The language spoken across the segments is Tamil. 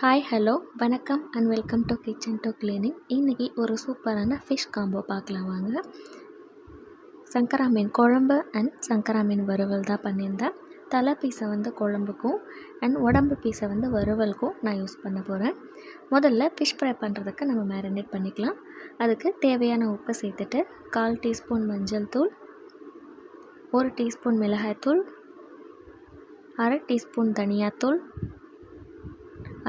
ஹாய் ஹலோ வணக்கம் and welcome to kitchen to cleaning இன்றைக்கி ஒரு சூப்பரான ஃபிஷ் காம்போ பார்க்கலாம் வாங்க. சங்கரா மீன் குழம்பு அண்ட் சங்கரா மீன் வறுவல் தான் பண்ணியிருந்தேன். தலை பீஸை வந்து குழம்புக்கும் அண்ட் உடம்பு பீஸை வந்து வறுவலுக்கும் நான் யூஸ் பண்ண போகிறேன் முதல்ல ஃபிஷ் ஃப்ரை பண்ணுறதுக்கு நம்ம மேரினேட் பண்ணிக்கலாம். அதுக்கு தேவையான உப்பு சேர்த்துட்டு கால் டீஸ்பூன் மஞ்சள் தூள் ஒரு டீஸ்பூன் மிளகாய்த்தூள் அரை டீஸ்பூன் தனியாத்தூள்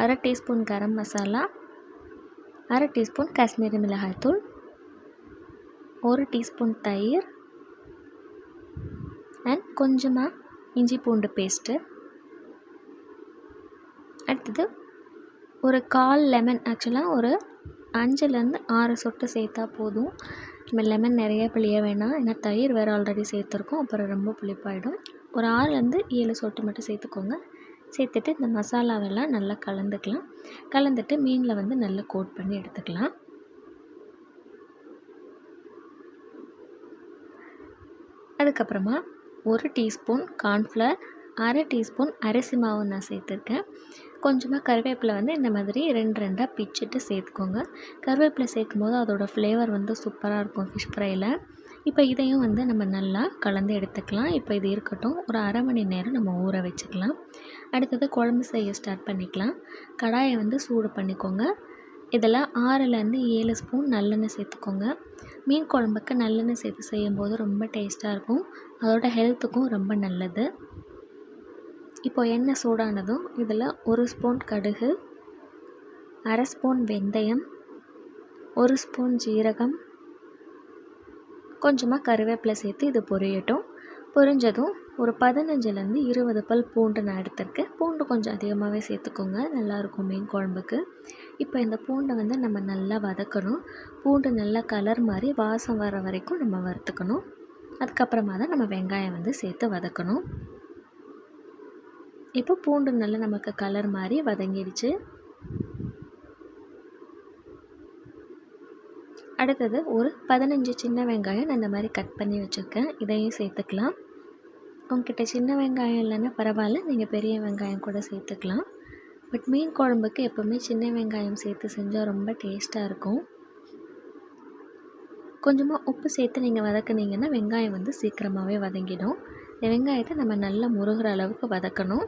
அரை டீஸ்பூன் கரம் மசாலா அரை டீஸ்பூன் காஷ்மீரி மிளகாய்த்தூள் ஒரு டீஸ்பூன் தயிர் அண்ட் கொஞ்சமாக இஞ்சி பூண்டு பேஸ்ட்டு அடுத்தது ஒரு கால் லெமன் ஆக்சுவலாக ஒரு அஞ்சுலேருந்து ஆறு சொட்டு சேர்த்தா போதும். நம்ம லெமன் நிறைய புளிய வேணாம் ஏன்னா தயிர் வேறு ஆல்ரெடி சேர்த்துருக்கோம் அப்புறம் ரொம்ப புளிப்பாயிடும். ஒரு ஆறுலேருந்து ஏழு சொட்டு மட்டும் சேர்த்துக்கோங்க. சேர்த்துட்டு இந்த மசாலாவெல்லாம் நல்லா கலந்துக்கலாம். கலந்துட்டு மீனில் வந்து நல்லா கோட் பண்ணி எடுத்துக்கலாம். அதுக்கப்புறமா ஒரு டீஸ்பூன் கார்ன்ஃப்ளவர் அரை டீஸ்பூன் அரிசி மாவு நான் சேர்த்துருக்கேன். கொஞ்சமாக கருவேப்பிலை வந்து இந்த மாதிரி ரெண்டு ரெண்டாக பிச்சுட்டு சேர்த்துக்கோங்க. கருவேப்பிலை சேர்க்கும் போது அதோடய ஃப்ளேவர் வந்து சூப்பராக இருக்கும் ஃபிஷ் ஃப்ரையில் இப்போ இதையும் வந்து நம்ம நல்லா கலந்து எடுத்துக்கலாம். இப்போ இது இருக்கட்டும். ஒரு அரை மணி நேரம் நம்ம ஊற வச்சுக்கலாம். அடுத்தது குழம்பு செய்ய ஸ்டார்ட் பண்ணிக்கலாம். கடாயை வந்து சூடு பண்ணிக்கோங்க. இதில் ஆறுலேருந்து ஏழு ஸ்பூன் நல்லெண்ணெய் சேர்த்துக்கோங்க. மீன் குழம்புக்கு நல்லெண்ணெய் சேர்த்து செய்யும்போது ரொம்ப டேஸ்ட்டாக இருக்கும். அதோட ஹெல்த்துக்கும் ரொம்ப நல்லது. இப்போ எண்ணெய் சூடானதும் இதில் ஒரு ஸ்பூன் கடுகு அரை ஸ்பூன் வெந்தயம் ஒரு ஸ்பூன் ஜீரகம் கொஞ்சமாக கருவேப்பிலை சேர்த்து இது பொரியட்டும். பொரிஞ்சதும் ஒரு பதினஞ்சுலேருந்து இருபது பல் பூண்டு நான் எடுத்திருக்கேன். பூண்டு கொஞ்சம் அதிகமாகவே சேர்த்துக்கோங்க. நல்லாயிருக்கும் மீன் குழம்புக்கு. இப்போ இந்த பூண்டை வந்து நம்ம நல்லா வதக்கணும். பூண்டு நல்லா கலர் மாதிரி வாசம் வர வரைக்கும் நம்ம வறுத்துக்கணும். அதுக்கப்புறமா தான் நம்ம வெங்காயம் வந்து சேர்த்து வதக்கணும். இப்போ பூண்டு நல்லா நமக்கு கலர் மாதிரி வதங்கிடுச்சு. அடுத்தது ஒரு பதினஞ்சு சின்ன வெங்காயம் நான் இந்த மாதிரி கட் பண்ணி வச்சுருக்கேன். இதையும் சேர்த்துக்கலாம். உங்ககிட்ட சின்ன வெங்காயம் இல்லைன்னா பரவாயில்ல நீங்கள் பெரிய வெங்காயம் கூட சேர்த்துக்கலாம். பட் மீன் குழம்புக்கு எப்போவுமே சின்ன வெங்காயம் சேர்த்து செஞ்சால் ரொம்ப டேஸ்ட்டாக இருக்கும். கொஞ்சமாக உப்பு சேர்த்து நீங்கள் வதக்குனீங்கன்னா வெங்காயம் வந்து சீக்கிரமாகவே வதங்கிடும். இந்த வெங்காயத்தை நம்ம நல்லா முருகிற அளவுக்கு வதக்கணும்.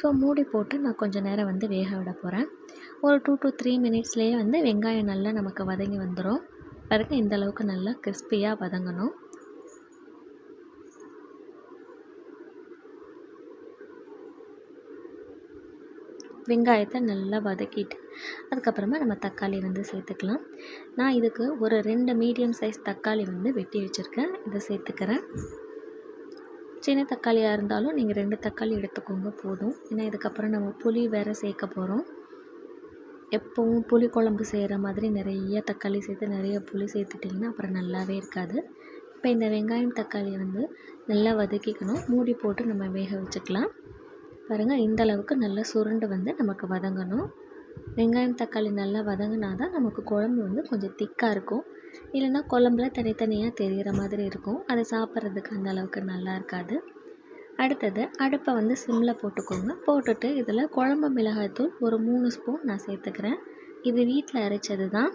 ஸோ மூடி போட்டு நான் கொஞ்சம் நேரம் வந்து வேக விட போகிறேன் ஒரு டூ டு த்ரீ மினிட்ஸ்லேயே வந்து வெங்காயம் நல்லா நமக்கு வதங்கி வந்துடும் பிறகு இந்த அளவுக்கு நல்லா கிறிஸ்பியாக வதங்கணும். வெங்காயத்தை நல்லா வதக்கிட்டு அதுக்கப்புறமா நம்ம தக்காளி வந்து சேர்த்துக்கலாம். நான் இதுக்கு ஒரு ரெண்டு மீடியம் சைஸ் தக்காளி வந்து வெட்டி வச்சுருக்கேன். இதை சேர்த்துக்கிறேன். சின்ன தக்காளியாக இருந்தாலும் நீங்கள் ரெண்டு தக்காளி எடுத்துக்கோங்க போதும். ஏன்னா இதுக்கப்புறம் நம்ம புளி வேறு சேர்க்க போகிறோம் எப்போவும் புளி குழம்பு செய்கிற மாதிரி நிறைய தக்காளி சேர்த்து நிறைய புளி சேர்த்துட்டிங்கன்னா அப்புறம் நல்லாவே இருக்காது. இப்போ இந்த வெங்காயம் தக்காளியை வந்து நல்லா வதக்கிக்கணும். மூடி போட்டு நம்ம வேக வச்சுக்கலாம். பாருங்கள் இந்தளவுக்கு நல்லா சுருண்டு வந்து நமக்கு வதங்கணும். வெங்காயம் தக்காளி நல்லா வதங்கினா தான் நமக்கு குழம்பு வந்து கொஞ்சம் திக்காக இருக்கும். இல்லைன்னா குழம்புல தனித்தனியாக தெரிகிற மாதிரி இருக்கும். அதை சாப்பிட்றதுக்கு அந்த அளவுக்கு நல்லா இருக்காது. அடுத்தது அடுப்பை வந்து சிம்மில் போட்டுக்கோங்க. போட்டுட்டு இதில் குழம்பு மிளகாய்த்தூள் ஒரு மூணு ஸ்பூன் நான் சேர்த்துக்கிறேன். இது வீட்டில் அரைச்சது தான்.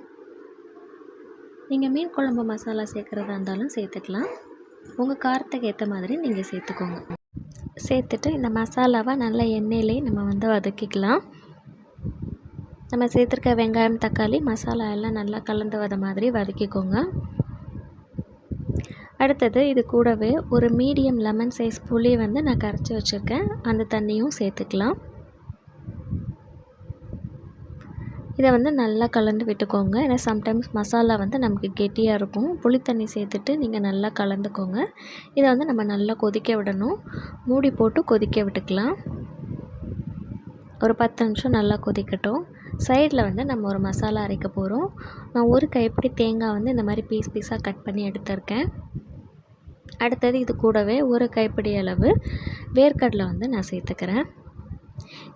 நீங்கள் மீன் குழம்பு மசாலா சேர்க்குறதா இருந்தாலும் சேர்த்துக்கலாம். உங்கள் காரத்துக்கு ஏற்ற மாதிரி நீங்கள் சேர்த்துக்கோங்க. சேர்த்துட்டு இந்த மசாலாவை நல்லா எண்ணெயிலே நம்ம வந்து வதக்கிக்கலாம். நம்ம சேர்த்துருக்க வெங்காயம் தக்காளி மசாலா எல்லாம் நல்லா கலந்து வத மாதிரி வதக்கிக்கோங்க. அடுத்தது இது கூடவே ஒரு மீடியம் லெமன் சைஸ் புளி வந்து நான் கரைச்சி வச்சுருக்கேன். அந்த தண்ணியும் சேர்த்துக்கலாம். இதை வந்து நல்லா கலந்து விட்டுக்கோங்க. ஏன்னா சம்டைம்ஸ் மசாலா வந்து நமக்கு கெட்டியாக இருக்கும். புளி தண்ணி சேர்த்துட்டு நீங்கள் நல்லா கலந்துக்கோங்க. இதை வந்து நம்ம நல்லா கொதிக்க விடணும். மூடி போட்டு கொதிக்க விட்டுக்கலாம். ஒரு பத்து நிமிஷம் நல்லா கொதிக்கட்டும். சைடில் வந்து நம்ம ஒரு மசாலா அரைக்க போகிறோம் நான் ஒரு கைப்பிடி தேங்காய் வந்து இந்த மாதிரி பீஸ் பீஸாக கட் பண்ணி எடுத்திருக்கேன். அடுத்தது இது கூடவே ஒரு கைப்பிடி அளவு வேர்க்கடலை வந்து நான் சேர்த்துக்கிறேன்.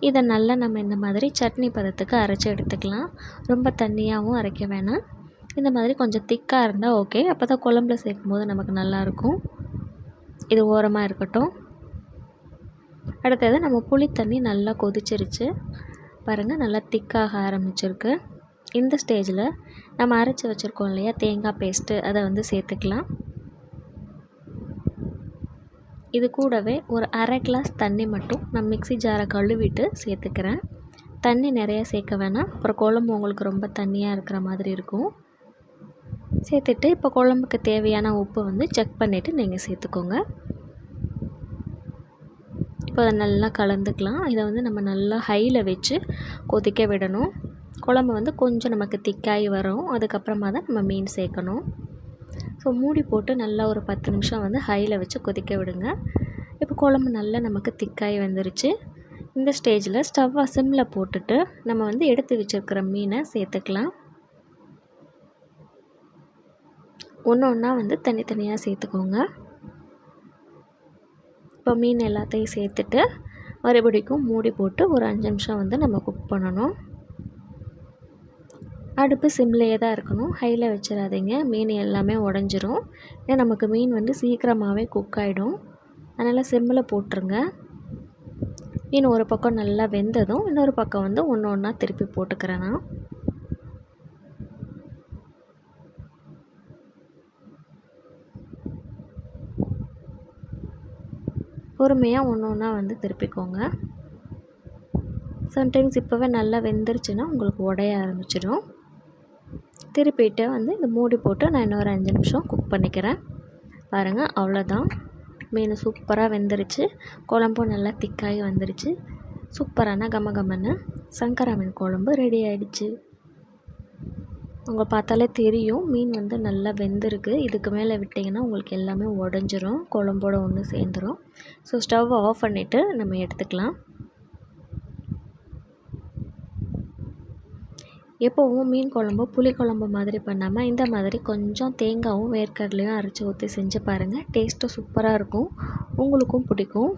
இதை நல்லா நம்ம இந்த மாதிரி சட்னி பதத்துக்கு அரைச்சி எடுத்துக்கலாம். ரொம்ப தண்ணியாகவும் அரைக்க வேணாம். இந்த மாதிரி கொஞ்சம் திக்காக இருந்தால் ஓகே. அப்போ தான் குழம்புல சேர்க்கும் போது நமக்கு நல்லாயிருக்கும் இது ஓரமாக இருக்கட்டும். அடுத்தது நம்ம புளி தண்ணி நல்லா கொதிச்சிருச்சு. பாருங்கள் நல்லா திக்காக ஆரம்பிச்சிருக்கு. இந்த ஸ்டேஜில் நம்ம அரைச்சி வச்சுருக்கோம் இல்லையா தேங்காய் பேஸ்ட்டு அதை வந்து சேர்த்துக்கலாம். இது கூடவே ஒரு அரை கிளாஸ் தண்ணி மட்டும் நான் மிக்ஸி ஜாரை கழுவிட்டு சேர்த்துக்கிறேன். தண்ணி நிறைய சேர்க்க வேணாம். அப்புறம் குழம்பு உங்களுக்கு ரொம்ப தண்ணியாக இருக்கிற மாதிரி இருக்கும். சேர்த்துட்டு இப்போ குழம்புக்கு தேவையான உப்பு வந்து செக் பண்ணிவிட்டு நீங்கள் சேர்த்துக்கோங்க. இப்போ அதை நல்லா கலந்துக்கலாம். இதை வந்து நம்ம நல்லா ஹையில் வச்சு கொதிக்க விடணும். குழம்பு வந்து கொஞ்சம் நமக்கு திக்காகி வரும். அதுக்கப்புறமா தான் நம்ம மீன் சேர்க்கணும். ஸோ மூடி போட்டு நல்லா ஒரு பத்து நிமிஷம் வந்து ஹையில் வச்சு கொதிக்க விடுங்க. இப்போ குழம்பு நல்லா நமக்கு திக்காகி வந்துருச்சு. இந்த ஸ்டேஜில் ஸ்டவ்வை சிம்மில் போட்டுட்டு நம்ம வந்து எடுத்து வச்சுருக்கிற மீனை சேர்த்துக்கலாம். ஒன்று ஒன்றா வந்து தனித்தனியாக சேர்த்துக்கோங்க. இப்போ மீன் எல்லாத்தையும் சேர்த்துட்டு மறுபடிக்கும் மூடி போட்டு ஒரு அஞ்சு நிமிஷம் வந்து நம்ம குக் பண்ணணும். அடுப்பு சிம்லேயே தான் இருக்கணும். ஹையில் வச்சிடாதீங்க. மீன் எல்லாமே உடஞ்சிரும். ஏன்னா நமக்கு மீன் வந்து சீக்கிரமாகவே குக் ஆகிடும் அதனால் சிம்மில் போட்டுருங்க. மீன் ஒரு பக்கம் நல்லா வெந்ததும் இன்னொரு பக்கம் வந்து ஒன்று ஒன்றா திருப்பி போட்டுக்கிறேன் நான். பொறுமையாக ஒன்று ஒன்றா வந்து திருப்பிக்கோங்க. சம்டைம்ஸ் இப்போவே நல்லா வெந்துருச்சுன்னா உங்களுக்கு உடைய ஆரம்பிச்சிடும். திருப்பிட்டு வந்து இந்த மூடி போட்டு நான் இன்னொரு அஞ்சு நிமிஷம் குக் பண்ணிக்கிறேன். பாருங்கள் அவ்வளோதான் மீன் சூப்பராக வெந்துருச்சு. குழம்பும் நல்லா திக்காகி வந்துருச்சு. சூப்பரான கம கமன்னு சங்கரா மீன் குழம்பு ரெடி ஆகிடுச்சு உங்கள் பார்த்தாலே தெரியும் மீன் வந்து நல்லா வெந்திருக்கு. இதுக்கு மேலே விட்டிங்கன்னா உங்களுக்கு எல்லாமே உடஞ்சிரும். குழம்போட ஒன்று சேர்ந்துடும் ஸோ ஸ்டவ் ஆஃப் பண்ணிவிட்டு நம்ம எடுத்துக்கலாம். எப்போவும் மீன் குழம்பு புளி குழம்பு மாதிரி பண்ணாமல் இந்த மாதிரி கொஞ்சம் தேங்காயும் வேர்க்கடலையும் அரைச்சி ஊற்றி செஞ்சு பாருங்கள் டேஸ்ட்டும் சூப்பராக இருக்கும். உங்களுக்கும் பிடிக்கும்.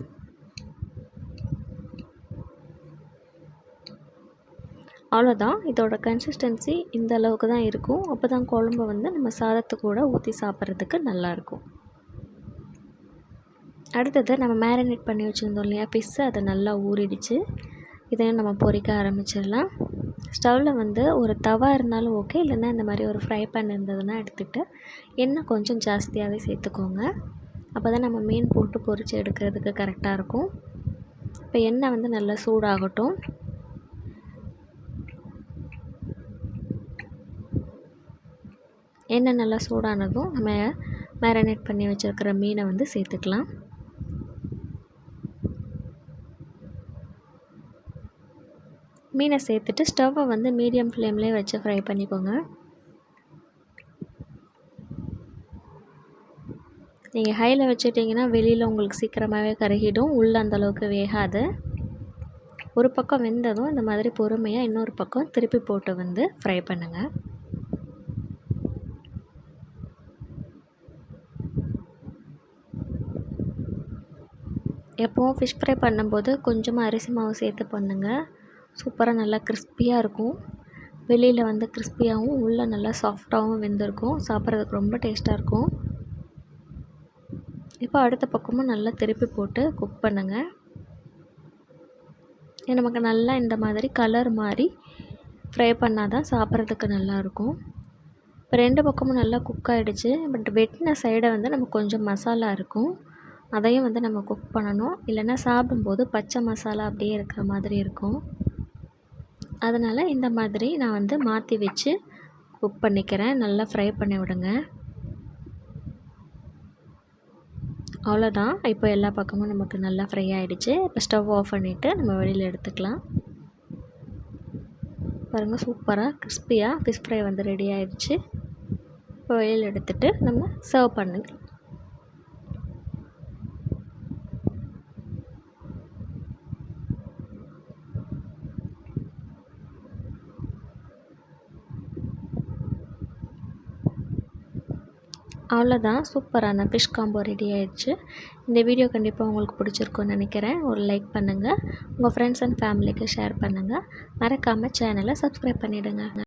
அவ்வளோதான் இதோட கன்சிஸ்டன்சி இந்த அளவுக்கு தான் இருக்கும். அப்போ தான் குழம்பு வந்து நம்ம சாதத்து கூட ஊற்றி சாப்பிட்றதுக்கு நல்லாயிருக்கும் அடுத்தது நம்ம மேரினேட் பண்ணி வச்சுருந்தோம் இல்லையா ஃபிஷ்ஷு அதை நல்லா ஊறிடுச்சு. இதையும் நம்ம பொரிக்க ஆரம்பிச்சிடலாம். ஸ்டவ்வில் வந்து ஒரு தவா இருந்தாலும் ஓகே இல்லைன்னா இந்த மாதிரி ஒரு ஃப்ரை பேன் இருந்ததுன்னா எடுத்துகிட்டு எண்ணெய் கொஞ்சம் ஜாஸ்தியாகவே சேர்த்துக்கோங்க. அப்போ தான் நம்ம மீன் போட்டு பொரித்து எடுக்கிறதுக்கு கரெக்டாக இருக்கும். இப்போ எண்ணெய் வந்து நல்லா சூடாகட்டும். எண்ணெய் நல்லா சூடானதும் நம்ம மேரினேட் பண்ணி வச்சுருக்கிற மீனை வந்து சேர்த்துக்கலாம். மீனை சேர்த்துட்டு ஸ்டவ்வை வந்து மீடியம் ஃப்ளேம்லேயே வச்சு ஃப்ரை பண்ணிக்கோங்க. நீங்கள் ஹையில் வச்சுட்டிங்கன்னா வெளியில் உங்களுக்கு சீக்கிரமாகவே கருகிடும். உள்ளே அந்தளவுக்கு வேகாது. ஒரு பக்கம் வெந்ததும் இந்த மாதிரி பொறுமையாக இன்னொரு பக்கம் திருப்பி போட்டு வந்து ஃப்ரை பண்ணுங்கள் எப்போவும் ஃபிஷ் ஃப்ரை பண்ணும்போது கொஞ்சமாக அரிசி மாவு சேர்த்து பண்ணுங்கள் சூப்பராக நல்லா கிறிஸ்பியாக இருக்கும். வெளியில் வந்து கிறிஸ்பியாகவும் உள்ளே நல்லா சாஃப்டாகவும் வெந்திருக்கும். சாப்பிட்றதுக்கு ரொம்ப டேஸ்ட்டாக இருக்கும். இப்போ அடுத்த பக்கமும் நல்லா திருப்பி போட்டு குக் பண்ணுங்கள் நமக்கு நல்லா இந்த மாதிரி கலர் மாதிரி ஃப்ரை பண்ணால் தான் சாப்பிட்றதுக்கு நல்லாயிருக்கும் இப்போ ரெண்டு பக்கமும் நல்லா குக் ஆகிடுச்சு பட் வெட்டின சைடை வந்து நமக்கு கொஞ்சம் மசாலா இருக்கும். அதையும் வந்து நம்ம குக் பண்ணணும். இல்லைன்னா சாப்பிடும்போது பச்சை மசாலா அப்படியே இருக்கிற மாதிரி இருக்கும். அதனால் இந்த மாதிரி நான் வந்து மாற்றி வச்சு குக் பண்ணிக்கிறேன். நல்லா ஃப்ரை பண்ணி விடுங்க. அவ்வளோதான் இப்போ எல்லா பக்கமும் நமக்கு நல்லா ஃப்ரை ஆகிடுச்சு இப்போ ஸ்டவ் ஆஃப் பண்ணிவிட்டு நம்ம வெளியில் எடுத்துக்கலாம். பாருங்கள் சூப்பராக கிறிஸ்பியாக ஃபிஷ் ஃப்ரை வந்து ரெடி ஆகிடுச்சு இப்போ வெளியில் எடுத்துகிட்டு நம்ம சர்வ் பண்ணுங்க. அவ்வளோதான். சூப்பரான ஃபிஷ் காம்போ ரெடி ஆயிடுச்சு. இந்த வீடியோ கண்டிப்பாக உங்களுக்கு பிடிச்சிருக்குன்னு நினைக்கிறேன். ஒரு லைக் பண்ணுங்கள் உங்கள் ஃப்ரெண்ட்ஸ் அண்ட் ஃபேமிலிக்கு ஷேர் பண்ணுங்கள் மறக்காமல் சேனலை சப்ஸ்கிரைப் பண்ணிவிடுங்க